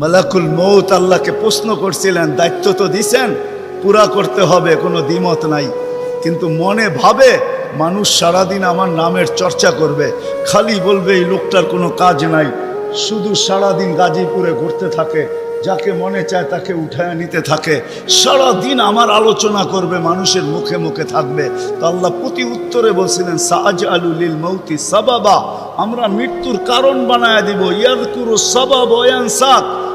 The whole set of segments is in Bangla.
মালাকুল মৌত আল্লাহকে প্রশ্ন করছিলেন, দায়িত্ব তো দিছেন, পুরা করতে হবে, কোনো দ্বিমত নাই। কিন্তু মনে ভাবে মানুষ সারাদিন আমার নামের চর্চা করবে, খালি বলবে এই লোকটার কোনো কাজ নাই। শুধু সারাদিন গাজীপুরে ঘুরতে থাকে, যাকে মনে চায় তাকে উঠায় নিতে থাকে। সারাদিন আমার আলোচনা করবে, মানুষের মুখে মুখে থাকবে। তো আল্লাহ প্রতি উত্তরে বলছিলেন সাজ আলুলিল মৌতি সাবাবা, আমরা মৃত্যুর কারণ বানায় দিব। ইয়াদকুরু সাবাব ওয়ানসাক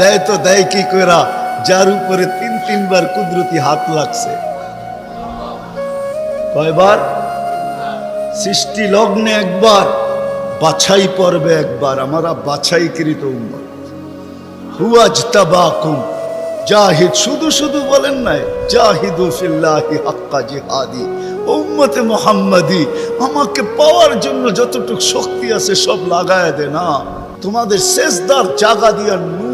দেয় তো দেয় কি করা যার উপরে তিন, তিনবার কুদরতি হাত লাগছে। কয়বার? সৃষ্টি লগ্নে একবার, বাছাই পর্বে একবার। আমরা বাছাইকৃত উম্মত। হুয়াজ তাবাকুম জাহিদ শুধু শুধু বলেন নাই, জাহিদু ফিল্লাহি হাক্কা জিহাদি। উম্মতে মোহাম্মদি, আমাকে পাওয়ার জন্য যতটুকু শক্তি আছে সব লাগায় দে না। তোমাদের শেষদার জাগা দিয়া নূর